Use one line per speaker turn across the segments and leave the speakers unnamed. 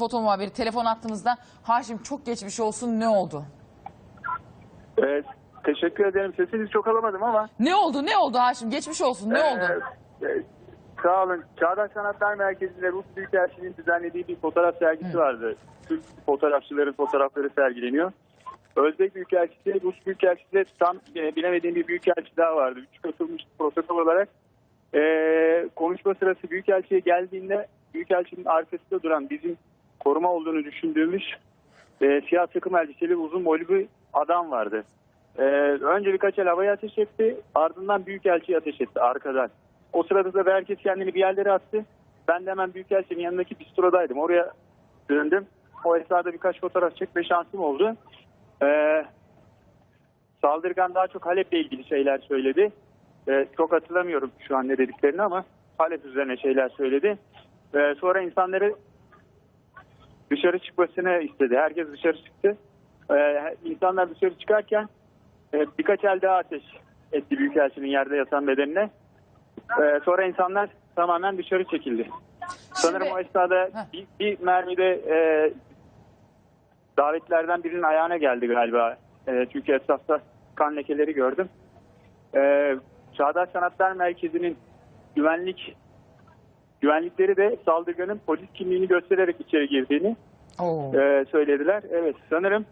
Foto muhabiri telefon attığımızda Haşim çok geçmiş olsun ne oldu?
Evet, teşekkür ederim. Sesinizi çok alamadım ama.
Ne oldu ne oldu Haşim geçmiş olsun ne oldu?
e, sağ olun. Çağdaş Sanatlar Merkezi'nde Rus Büyükelçiliği'nin düzenlediği bir fotoğraf sergisi vardı. Türk fotoğrafçıların fotoğrafları sergileniyor. Özbek Büyükelçisi, Rus Büyükelçisi tam e, bilemediğim bir Büyükelçi daha vardı. Üç katılmış protokol olarak. E, konuşma sırası Büyükelçi'ye geldiğinde Büyükelçinin arkasında duran bizim koruma olduğunu düşündüğümüz e, siyah takım elbiseli uzun boylu bir adam vardı. E, önce birkaç el havaya ateş etti. Ardından Büyükelçi'ye ateş etti arkadan. O sırada da herkes kendini bir yerlere attı. Ben de hemen Büyükelçinin yanındaki bistrodaydım. Oraya döndüm. O esnada birkaç fotoğraf çekme şansım oldu. E, saldırgan daha çok Halep'le ilgili şeyler söyledi. E, çok hatırlamıyorum şu an ne dediklerini ama Halep üzerine şeyler söyledi. E, sonra insanları dışarı çıkmasını istedi. Herkes dışarı çıktı. Ee, insanlar dışarı çıkarken e, birkaç el daha ateş etti Büyükelçinin yerde yatan bedenine. Ee, sonra insanlar tamamen dışarı çekildi. Sanırım o esnada
Heh.
bir, bir mermi de e, davetlerden birinin ayağına geldi galiba. E, çünkü etrafta kan lekeleri gördüm. E, Çağdaş Sanatlar Merkezi'nin güvenlik güvenlikleri de saldırganın polis kimliğini göstererek içeri girdiğini
Oo.
e, söylediler. Evet sanırım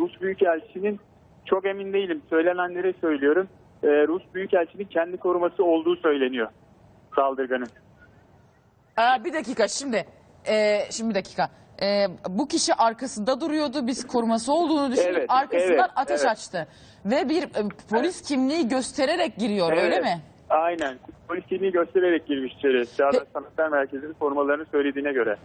Rus Büyükelçisi'nin çok emin değilim söylenenleri söylüyorum. E, Rus Büyükelçinin kendi koruması olduğu söyleniyor saldırganın.
Aa, bir dakika şimdi e, şimdi bir dakika. E, bu kişi arkasında duruyordu. Biz koruması olduğunu düşünüp
Evet,
arkasından
evet,
ateş
evet.
açtı. Ve bir e, polis kimliği göstererek giriyor öyle
Evet,
mi?
Aynen. Polis kimliği göstererek girmiş içeri. Çağdaş Sanatlar Merkezi'nin korumalarını söylediğine göre.